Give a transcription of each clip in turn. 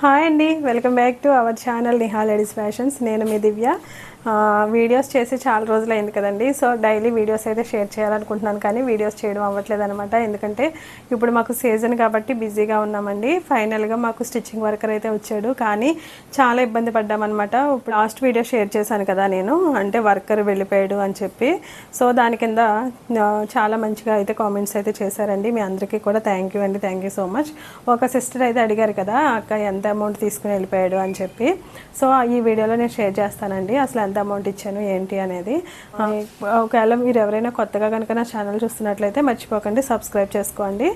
Hi అండి welcome back to our channel Niha ladies fashions. నేను మీ దివ్య. వీడియోస్ చేసి చాలా రోజులు అయింది కదండి. సో డైలీ వీడియోస్ అయితే షేర్ చేయాలనుకుంటున్నాను కానీ వీడియోస్ చేయడం అవ్వట్లేదు అనమాట ఎందుకంటే ఇప్పుడు మాకు సీజన్ కాబట్టి బిజీగా ఉన్నామండి. ఫైనల్గా మాకు స్టిచ్చింగ్ వర్కర్ అయితే వచ్చాడు. కానీ చాలా ఇబ్బంది పడ్డామన్నమాట. ఇప్పుడు లాస్ట్ వీడియో షేర్ చేశాను కదా నేను. అంటే వర్కర్ వెళ్ళిపోయాడు అని చెప్పి. సో దాని కింద చాలా మంచిగా అయితే కామెంట్స్ అయితే చేశారండి. మీ అందరికీ కూడా థ్యాంక్ యూ అండి. థ్యాంక్ యూ సో మచ్ ఒక సిస్టర్ అయితే అడిగారు కదా అక్క ఎంత అమౌంట్ తీసుకుని వెళ్ళిపోయాడు? అని చెప్పి. సో ఈ వీడియోలో నేను షేర్ చేస్తానండి. అసలు ఎంత అమౌంట్ ఇచ్చాను ఏంటి అనేది. ఒకవేళ మీరు ఎవరైనా కొత్తగా కనుక నా ఛానల్ చూస్తున్నట్లయితే మర్చిపోకండి సబ్స్క్రైబ్ చేసుకోండి.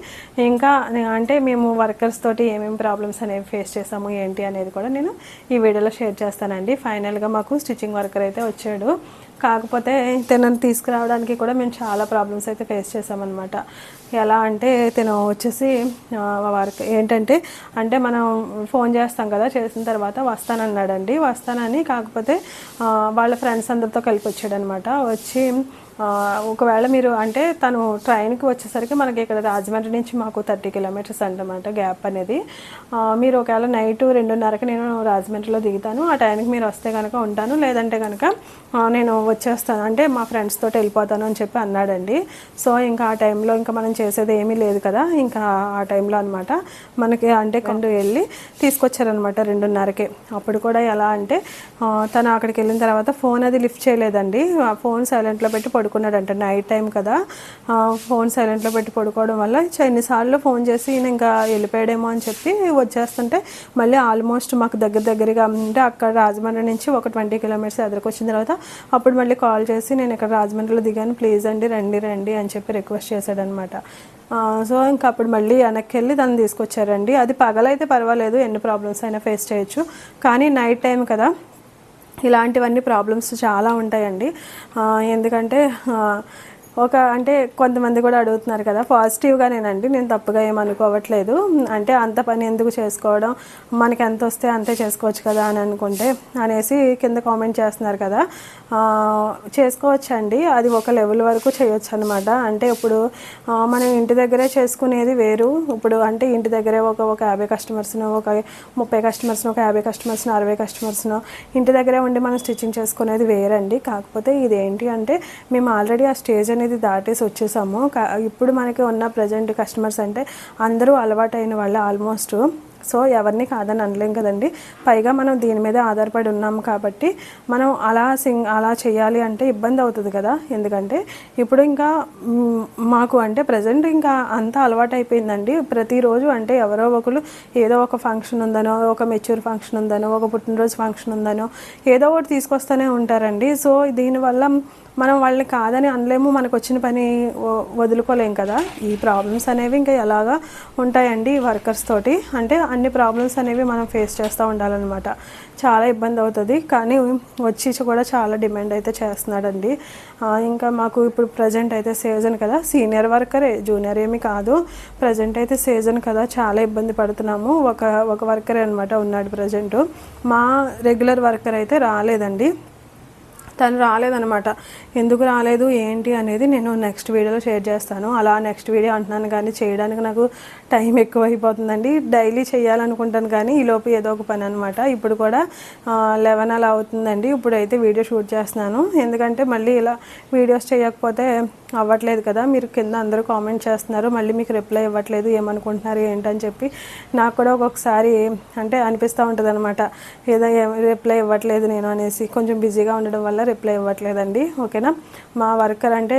ఇంకా అంటే మేము వర్కర్స్ తోటి ఏమేమి ప్రాబ్లమ్స్ అనేవి ఫేస్ చేసాము ఏంటి అనేది కూడా నేను ఈ వీడియోలో షేర్ చేస్తానండి. ఫైనల్గా మాకు స్టిచ్చింగ్ వర్కర్ అయితే వచ్చాడు. కాకపోతే తనని తీసుకురావడానికి కూడా మేము చాలా ప్రాబ్లమ్స్ అయితే ఫేస్ చేసామన్నమాట ఎలా అంటే తను వచ్చేసి వారికి ఏంటంటే అంటే మనం ఫోన్ చేస్తాం కదా చేసిన తర్వాత వస్తానన్నాడండి. వస్తానని కాకపోతే వాళ్ళ ఫ్రెండ్స్ అందరితో కలిపి వచ్చాడనమాట వచ్చి ఒకవేళ మీరు అంటే తను ట్రైన్కి వచ్చేసరికి మనకి ఇక్కడ రాజమండ్రి నుంచి మాకు థర్టీ కిలోమీటర్స్ అంటమాట గ్యాప్ అనేది. మీరు ఒకవేళ నైట్ రెండున్నరకి నేను రాజమండ్రిలో దిగుతాను. ఆ టైంకి మీరు వస్తే కనుక ఉంటాను. లేదంటే కనుక నేను వచ్చేస్తాను. అంటే మా ఫ్రెండ్స్ తోటి వెళ్ళిపోతాను అని చెప్పి అన్నాడండి. సో ఇంకా ఆ టైంలో ఇంకా మనం చేసేది ఏమీ లేదు కదా. ఇంకా ఆ టైంలో అనమాట మనకి అంటే కండు వెళ్ళి తీసుకొచ్చారనమాట రెండున్నరకే. అప్పుడు కూడా ఎలా అంటే తను అక్కడికి వెళ్ళిన తర్వాత ఫోన్ అది లిఫ్ట్ చేయలేదండి. ఆ ఫోన్ సైలెంట్లో పెట్టి పడుకున్నాడంట నైట్ టైం కదా. ఫోన్ సైలెంట్లో పెట్టి పడుకోవడం వల్ల ఎన్నిసార్లు ఫోన్ చేసి ఈయన ఇంకా వెళ్ళిపోయాడేమో అని చెప్పి వచ్చేస్తుంటే మళ్ళీ ఆల్మోస్ట్ మాకు దగ్గర దగ్గరగా అంటే అక్కడ రాజమండ్రి నుంచి ఒక ట్వంటీ కిలోమీటర్స్ ఎదురుకు వచ్చిన తర్వాత అప్పుడు మళ్ళీ కాల్ చేసి నేను ఇక్కడ రాజమండ్రిలో దిగాను ప్లీజ్ అండి రండి రండి అని చెప్పి రిక్వెస్ట్ చేశాడనమాట సో ఇంకా అప్పుడు మళ్ళీ వెనక్కి వెళ్ళి దాన్ని తీసుకొచ్చారండి. అది పగలైతే పర్వాలేదు ఎన్ని ప్రాబ్లమ్స్ అయినా ఫేస్ చేయొచ్చు. కానీ నైట్ టైం కదా. ఇలాంటివన్నీ ప్రాబ్లమ్స్ చాలా ఉంటాయండి. ఎందుకంటే ఒక అంటే కొంతమంది కూడా అడుగుతున్నారు కదా పాజిటివ్గానేనండి నేను తప్పుగా ఏమనుకోవట్లేదు అంటే అంత పని ఎందుకు చేసుకోవడం మనకి ఎంత వస్తే అంతే చేసుకోవచ్చు కదా అని అనుకుంటే అనేసి కింద కామెంట్ చేస్తున్నారు కదా. చేసుకోవచ్చండి అది ఒక లెవెల్ వరకు చేయొచ్చు అనమాట అంటే ఇప్పుడు మనం ఇంటి దగ్గరే చేసుకునేది వేరు. ఇప్పుడు అంటే ఇంటి దగ్గరే ఒక ఒక యాభై కస్టమర్స్ను ఒక ముప్పై కస్టమర్స్ను ఒక యాభై కస్టమర్స్ను అరవై కస్టమర్స్ను ఇంటి దగ్గరే ఉండి మనం స్టిచ్చింగ్ చేసుకునేది వేరండి. కాకపోతే ఇదేంటి అంటే మేము ఆల్రెడీ ఆ స్టేజ్ అనేది దాటేసి వచ్చేసాము. ఇప్పుడు మనకి ఉన్న ప్రజెంట్ కస్టమర్స్ అంటే అందరూ అలవాటైన వాళ్ళు ఆల్మోస్ట్ సో ఎవరిని కాదని అనలేం కదండి. పైగా మనం దీని మీద ఆధారపడి ఉన్నాం కాబట్టి మనం అలా సింగ్ అలా చేయాలి అంటే ఇబ్బంది అవుతుంది కదా. ఎందుకంటే ఇప్పుడు ఇంకా మాకు అంటే ప్రజెంట్ ఇంకా అంత అలవాటు అయిపోయిందండి ప్రతిరోజు అంటే ఎవరో ఒకరు ఏదో ఒక ఫంక్షన్ ఉందనో ఒక మెచ్యూర్ ఫంక్షన్ ఉందనో ఒక పుట్టినరోజు ఫంక్షన్ ఉందనో ఏదో ఒకటి తీసుకొస్తూనే ఉంటారండి. సో దీనివల్ల మనం వాళ్ళని కాదని అనలేము మనకు వచ్చిన పని వదులుకోలేం కదా. ఈ ప్రాబ్లమ్స్ అనేవి ఇంకా ఎలాగా ఉంటాయండి వర్కర్స్ తోటి. అంటే అన్ని ప్రాబ్లమ్స్ అనేవి మనం ఫేస్ చేస్తూ ఉండాలన్నమాట. చాలా ఇబ్బంది అవుతుంది. కానీ వచ్చి కూడా చాలా డిమాండ్ అయితే చేస్తున్నాడండి. ఇంకా మాకు ఇప్పుడు ప్రజెంట్ అయితే సీజన్ కదా. సీనియర్ వర్కరే జూనియర్ ఏమి కాదు. ప్రజెంట్ అయితే సీజన్ కదా. చాలా ఇబ్బంది పడుతున్నాము. ఒక ఒక వర్కరే అనమాట ఉన్నాడు ప్రజెంట్ మా రెగ్యులర్ వర్కర్ అయితే రాలేదండి. తను రాలేదనమాట ఎందుకు రాలేదు? ఏంటి అనేది నేను నెక్స్ట్ వీడియోలో షేర్ చేస్తాను. అలా నెక్స్ట్ వీడియో అంటున్నాను కానీ చేయడానికి నాకు టైం ఎక్కువ అయిపోతుందండి డైలీ చేయాలనుకుంటాను కానీ ఈలోపు ఏదో ఒక పని అనమాట ఇప్పుడు కూడా లెవెన్ అలా అవుతుందండి. ఇప్పుడైతే వీడియో షూట్ చేస్తున్నాను. ఎందుకంటే మళ్ళీ ఇలా వీడియోస్ చేయకపోతే అవ్వట్లేదు కదా మీరు కింద అందరూ కామెంట్ చేస్తున్నారు మళ్ళీ మీకు రిప్లై ఇవ్వట్లేదు ఏమనుకుంటున్నారు ఏంటని చెప్పి నాకు కూడా ఒక్కొక్కసారి అంటే అనిపిస్తూ ఉంటుంది అనమాట ఏదో రిప్లై ఇవ్వట్లేదు నేను అనేసి కొంచెం బిజీగా ఉండడం వల్ల రిప్లై ఇవ్వట్లేదండి ఓకేనా? మా వర్కర్ అంటే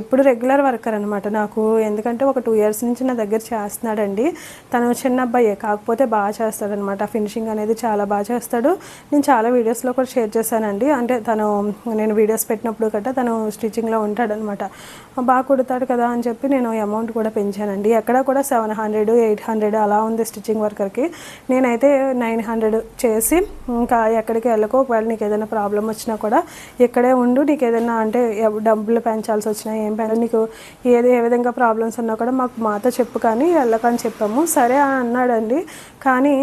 ఎప్పుడు రెగ్యులర్ వర్కర్ అనమాట నాకు. ఎందుకంటే ఒక టూ ఇయర్స్ నుంచి నా దగ్గర చేస్తున్నాడండి. తను చిన్న అబ్బాయే కాకపోతే బాగా చేస్తాడనమాట ఫినిషింగ్ అనేది చాలా బాగా చేస్తాడు. నేను చాలా వీడియోస్లో కూడా షేర్ చేశానండి. అంటే తను నేను వీడియోస్ పెట్టినప్పుడు గట్రా తను స్టిచ్చింగ్లో ఉంటాడనమాట బాగా కుడతాడు కదా అని చెప్పి నేను అమౌంట్ కూడా పెంచానండి. ఎక్కడ కూడా సెవెన్ హండ్రెడ్ ఎయిట్ హండ్రెడ్ అలా ఉంది స్టిచ్చింగ్ వర్కర్కి నేనైతే నైన్ హండ్రెడ్ చేసి ఇంకా ఎక్కడికి వెళ్ళకో ఒకవేళ నీకు ఏదైనా ప్రాబ్లం వచ్చినా కూడా ఇక్కడే ఉండు. నీకు ఏదైనా అంటే డబ్బులు పెంచాల్సి వచ్చినా ఏం పెంచాలి నీకు ఏది ఏ విధంగా ప్రాబ్లమ్స్ ఉన్నా కూడా మాకు మాతో చెప్పు కానీ వెళ్ళకని చెప్పాము. సరే అని అన్నాడండి. కానీ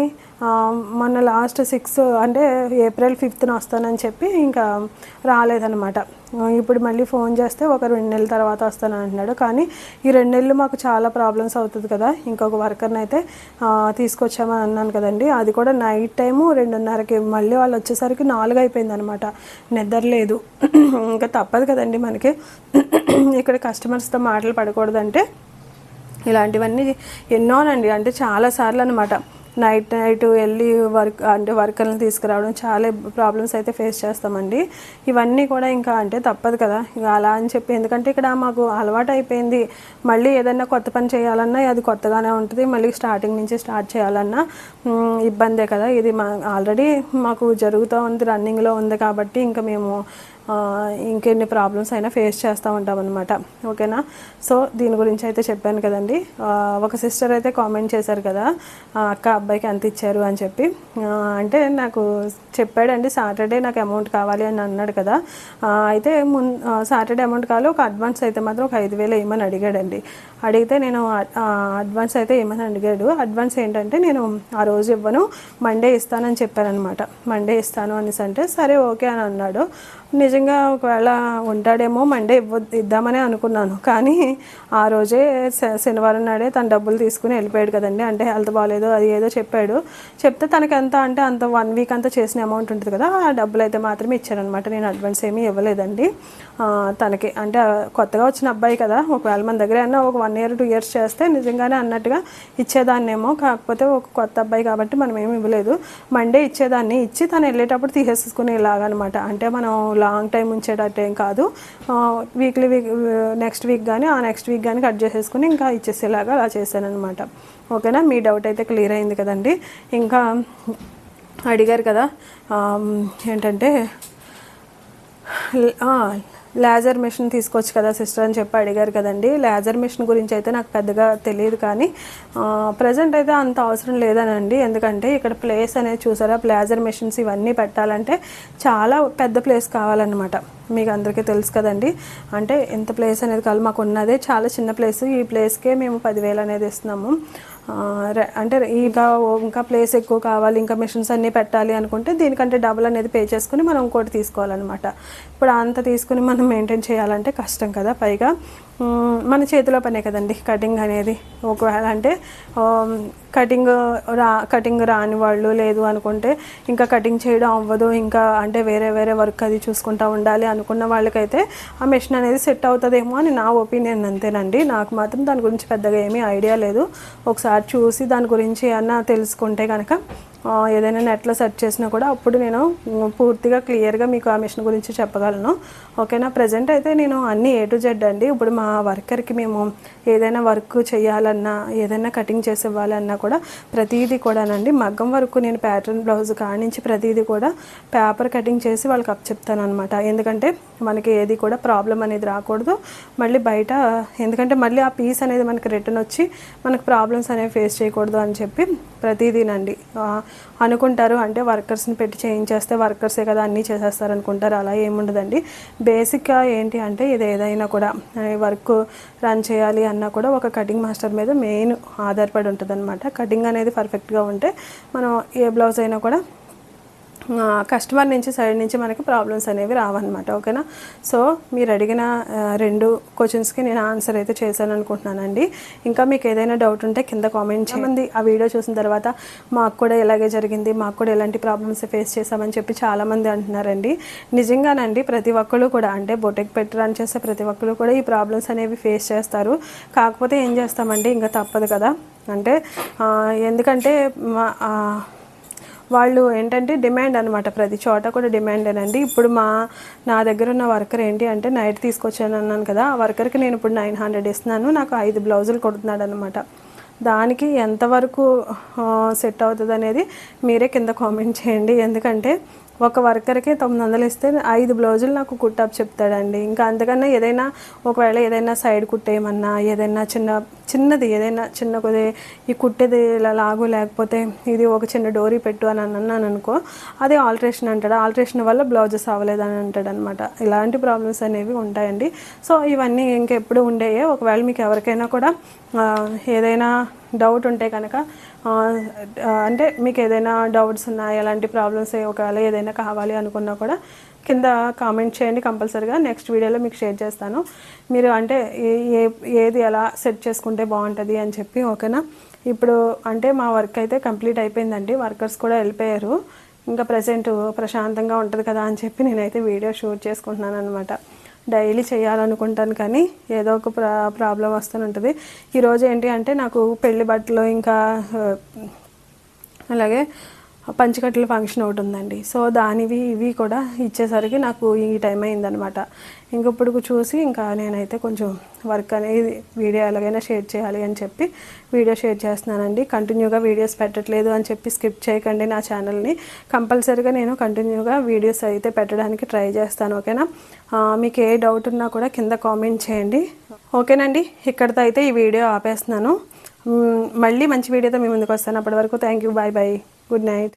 మొన్న లాస్ట్ సిక్స్ అంటే ఏప్రిల్ ఫిఫ్త్న వస్తానని చెప్పి ఇంకా రాలేదనమాట ఇప్పుడు మళ్ళీ ఫోన్ చేస్తే ఒక రెండు నెలల తర్వాత వస్తాను అంటున్నాడు కానీ ఈ రెండు నెలలు మాకు చాలా ప్రాబ్లమ్స్ అవుతుంది కదా. ఇంకొక వర్కర్ని అయితే తీసుకొచ్చామని అన్నాను కదండి. అది కూడా నైట్ టైము రెండున్నరకి. మళ్ళీ వాళ్ళు వచ్చేసరికి నాలుగు అయిపోయింది అనమాట నిద్రలేదు ఇంకా తప్పదు కదండి మనకి. ఇక్కడ కస్టమర్స్తో మాటలు పడకూడదంటే ఇలాంటివన్నీ ఎన్నోనండి. అంటే చాలా సార్లు అనమాట నైట్ నైట్ వెళ్ళి వర్క్ అంటే వర్కర్లను తీసుకురావడం చాలా ప్రాబ్లమ్స్ అయితే ఫేస్ చేస్తామండి. ఇవన్నీ కూడా ఇంకా అంటే తప్పదు కదా. ఇక అలా అని చెప్పి ఎందుకంటే ఇక్కడ మాకు అలవాటు అయిపోయింది. మళ్ళీ ఏదైనా కొత్త పని చేయాలన్నా అది కొత్తగానే ఉంటుంది. మళ్ళీ స్టార్టింగ్ నుంచి స్టార్ట్ చేయాలన్నా ఇబ్బందే కదా. ఇది మా ఆల్రెడీ మాకు జరుగుతూ ఉంది రన్నింగ్లో ఉంది కాబట్టి ఇంకా మేము ఇంకెన్ని ప్రాబ్లమ్స్ అయినా ఫేస్ చేస్తూ ఉంటాం అనమాట ఓకేనా? సో దీని గురించి అయితే చెప్పాను కదండి. ఒక సిస్టర్ అయితే కామెంట్ చేశారు కదా ఆ, అక్క అబ్బాయికి ఎంత ఇచ్చారు? అని చెప్పి. అంటే నాకు చెప్పాడండి సాటర్డే నాకు అమౌంట్ కావాలి అని అన్నాడు కదా. అయితే మున్ సాటర్డే అమౌంట్ కావాలి ఒక అడ్వాన్స్ అయితే మాత్రం ఒక ఐదు వేలు ఏమని అడిగాడండి. అడిగితే నేను అడ్వాన్స్ అయితే ఏమని అడిగాడు. అడ్వాన్స్ ఏంటంటే నేను ఆ రోజు ఇవ్వను మండే ఇస్తానని చెప్పానమాట మండే ఇస్తాను అనేసి అంటే సరే ఓకే అని అన్నాడు. నిజ నిజంగా ఒకవేళ ఉంటాడేమో మండే ఇవ్వ ఇద్దామని అనుకున్నాను. కానీ ఆ రోజే శ- శనివారం నాడే తన డబ్బులు తీసుకుని వెళ్ళిపోయాడు కదండి. అంటే హెల్త్ బాగాలేదు అది ఏదో చెప్పాడు. చెప్తే తనకి ఎంత అంటే అంత వన్ వీక్ అంతా చేసిన అమౌంట్ ఉంటుంది కదా ఆ డబ్బులు అయితే మాత్రమే ఇచ్చారనమాట నేను అడ్వాన్స్ ఏమీ ఇవ్వలేదండి. తనకి అంటే కొత్తగా వచ్చిన అబ్బాయి కదా ఒకవేళ మన దగ్గర అయినా ఒక వన్ ఇయర్ టూ ఇయర్స్ చేస్తే నిజంగానే అన్నట్టుగా ఇచ్చేదాన్నేమో. కాకపోతే ఒక కొత్త అబ్బాయి కాబట్టి మనం ఏమి ఇవ్వలేదు. మండే ఇచ్చేదాన్ని. ఇచ్చి తను వెళ్ళేటప్పుడు తీసేసుకునే అనమాట అంటే మనం లాంగ్ లాంగ్ టైం ఉంచేటట్టు ఏం కాదు. వీక్లీ వీక్ నెక్స్ట్ వీక్ కానీ ఆ నెక్స్ట్ వీక్ కానీ కట్ చేసేసుకుని ఇంకా ఇచ్చేసేలాగా అలా చేశాను అనమాట ఓకేనా? మీ డౌట్ అయితే క్లియర్ అయింది కదండి. ఇంకా అడిగారు కదా ఏంటంటే లేజర్ మిషన్ తీసుకోవచ్చు కదా సిస్టర్ అని చెప్పి అడిగారు కదండి. లేజర్ మిషన్ గురించి అయితే నాకు పెద్దగా తెలియదు కానీ ప్రజెంట్ అయితే అంత అవసరం లేదనండి. ఎందుకంటే ఇక్కడ ప్లేస్ అనేది చూసారా లేజర్ మిషన్స్ ఇవన్నీ పెట్టాలంటే చాలా పెద్ద ప్లేస్ కావాలన్నమాట. మీకు అందరికీ తెలుసు కదండి. అంటే ఎంత ప్లేస్ అనేది కాదు మాకు ఉన్నదే చాలా చిన్న ప్లేస్ ఈ ప్లేస్కే మేము పదివేలు అనేది ఇస్తున్నాము. అంటే ఇంకా ఇంకా ప్లేస్ ఎక్కువ కావాలి ఇంకా మిషన్స్ అన్నీ పెట్టాలి అనుకుంటే దీనికంటే డబుల్ అనేది పే చేసుకుని మనం ఇంకోటి తీసుకోవాలన్నమాట. ఇప్పుడు అంత తీసుకుని మనం మెయింటైన్ చేయాలంటే కష్టం కదా పైగా. మన చేతిలో పనే కదండి కటింగ్ అనేది. ఒకవేళ అంటే కటింగ్ రా కటింగ్ రాని వాళ్ళు లేదు అనుకుంటే ఇంకా కటింగ్ చేయడం అవ్వదు. ఇంకా అంటే వేరే వేరే వర్క్ అది చూసుకుంటా ఉండాలి అనుకున్న వాళ్ళకైతే ఆ మెషిన్ అనేది సెట్ అవుతుందేమో అని నా ఒపీనియన్ అంతేనండి. నాకు మాత్రం దాని గురించి పెద్దగా ఏమీ ఐడియా లేదు. ఒకసారి చూసి దాని గురించి ఏమన్నా తెలుసుకుంటే కనుక ఏదైనా నెట్లో సెర్చ్ చేసినా కూడా అప్పుడు నేను పూర్తిగా క్లియర్గా మీకు ఆ మిషన్ గురించి చెప్పగలను. ఓకేనా ప్రజెంట్ అయితే నేను అన్ని ఏ టు జెడ్ అండి. ఇప్పుడు మా వర్కర్కి మేము ఏదైనా వర్క్ చేయాలన్నా ఏదైనా కటింగ్ చేసి ఇవ్వాలన్నా కూడా ప్రతిదీ కూడానండి. మగ్గం వరకు నేను ప్యాటర్న్ బ్లౌజ్ కానించి ప్రతిదీ కూడా పేపర్ కటింగ్ చేసి వాళ్ళకి అప్ చెప్తాను అనమాట ఎందుకంటే మనకి ఏది కూడా ప్రాబ్లం అనేది రాకూడదు. మళ్ళీ బయట ఎందుకంటే మళ్ళీ ఆ పీస్ అనేది మనకి రిటర్న్ వచ్చి మనకు ప్రాబ్లమ్స్ అనేవి ఫేస్ చేయకూడదు అని చెప్పి ప్రతిదీనండి అనుకుంటారు. అంటే వర్కర్స్ని పెట్టి చేయించేస్తే వర్కర్సే కదా అన్నీ చేసేస్తారు అనుకుంటారు. అలా ఏముండదండి బేసిక్గా ఏంటి అంటే ఇది ఏదైనా కూడా వర్క్ రన్ చేయాలి అన్నా కూడా ఒక కటింగ్ మాస్టర్ మీద మెయిన్ ఆధారపడి ఉంటుంది అనమాట కటింగ్ అనేది పర్ఫెక్ట్గా ఉంటే మనం ఏ బ్లౌజ్ అయినా కూడా కస్టమర్ నుంచి సైడ్ నుంచి మనకి ప్రాబ్లమ్స్ అనేవి రావన్నమాట ఓకేనా సో మీరు అడిగిన రెండు క్వశ్చన్స్కి నేను ఆన్సర్ అయితే చేశాను అనుకుంటున్నానండి. ఇంకా మీకు ఏదైనా డౌట్ ఉంటే కింద కామెంట్ చేయండి. ఆ వీడియో చూసిన తర్వాత మాకు కూడా ఇలాగే జరిగింది మాకు కూడా ఎలాంటి ప్రాబ్లమ్స్ ఫేస్ చేసామని చెప్పి చాలామంది అంటున్నారండి. నిజంగానండి ప్రతి ఒక్కరు కూడా అంటే బొటెక్ పెట్టి రన్ చేసే ప్రతి ఒక్కరు కూడా ఈ ప్రాబ్లమ్స్ అనేవి ఫేస్ చేస్తారు. కాకపోతే ఏం చేస్తామండి? ఇంకా తప్పదు కదా? అంటే ఎందుకంటే వాళ్ళు ఏంటంటే డిమాండ్ అనమాట ప్రతి చోట కూడా డిమాండేనండి ఇప్పుడు మా నా దగ్గర ఉన్న వర్కర్ ఏంటి అంటే నైట్ తీసుకొచ్చాను అన్నాను కదా. ఆ వర్కర్కి నేను ఇప్పుడు నైన్ హండ్రెడ్ ఇస్తున్నాను. నాకు ఐదు బ్లౌజులు కొడుతున్నాడు అనమాట దానికి ఎంతవరకు సెట్ అవుతుంది అనేది మీరే కింద కామెంట్ చేయండి. ఎందుకంటే ఒక వర్కర్కి తొమ్మిది వందలు ఇస్తే ఐదు బ్లౌజులు నాకు కుట్టప్ చెప్తాడండి. ఇంకా అంతకన్నా ఏదైనా ఒకవేళ ఏదైనా సైడ్ కుట్టేయమన్నా ఏదైనా చిన్న చిన్నది ఏదైనా చిన్న కొద్ది ఈ కుట్టేది ఇలా లాగు లేకపోతే ఇది ఒక చిన్న డోరీ పెట్టు అని అన్నాను అనుకో అది ఆల్ట్రేషన్ అంటాడు. ఆల్ట్రేషన్ వల్ల బ్లౌజెస్ అవ్వలేదని అంటాడు అనమాట ఇలాంటి ప్రాబ్లమ్స్ అనేవి ఉంటాయండి. సో ఇవన్నీ ఇంకెప్పుడు ఉండేవి ఒకవేళ మీకు ఎవరికైనా కూడా ఏదైనా డౌట్ ఉంటే కనుక అంటే మీకు ఏదైనా డౌట్స్ ఉన్నాయి? ఎలాంటి ప్రాబ్లమ్స్ ఒకవేళ ఏదైనా కావాలి అనుకున్నా కూడా కింద కామెంట్ చేయండి కంపల్సరిగా. నెక్స్ట్ వీడియోలో మీకు షేర్ చేస్తాను. మీరు అంటే ఏ- ఏ ఏది ఎలా సెట్ చేసుకుంటే బాగుంటుంది అని చెప్పి ఓకేనా? ఇప్పుడు అంటే మా వర్క్ అయితే కంప్లీట్ అయిపోయిందండి. వర్కర్స్ కూడా వెళ్ళిపోయారు. ఇంకా ప్రజెంట్ ప్రశాంతంగా ఉంటుంది కదా అని చెప్పి నేనైతే వీడియో షూట్ చేసుకుంటున్నాను అనమాట డైలీ చేయాలనుకుంటాను కానీ ఏదో ఒక ప్రా ప్రాబ్లం వస్తూనే ఉంటుంది. ఈరోజు ఏంటి అంటే నాకు పెళ్ళి బట్టలు ఇంకా అలాగే పంచకట్ల ఫంక్షన్ ఒకటి ఉందండి. సో దానివి ఇవి కూడా ఇచ్చేసరికి నాకు ఈ టైం అయిందనమాట ఇంకప్పుడు చూసి ఇంకా నేనైతే కొంచెం వర్క్ అనేది వీడియో ఎలాగైనా షేర్ చేయాలి అని చెప్పి వీడియో షేర్ చేస్తున్నానండి. కంటిన్యూగా వీడియోస్ పెట్టట్లేదు అని చెప్పి స్కిప్ చేయకండి నా ఛానల్ని కంపల్సరీగా నేను కంటిన్యూగా వీడియోస్ అయితే పెట్టడానికి ట్రై చేస్తాను ఓకేనా మీకు ఏ డౌట్ ఉన్నా కూడా కింద కామెంట్ చేయండి. ఓకేనండి ఇక్కడితో అయితే ఈ వీడియో ఆపేస్తున్నాను. మళ్ళీ మంచి వీడియోతో మీ ముందుకు వస్తాను. అప్పటి వరకు thank you bye bye good night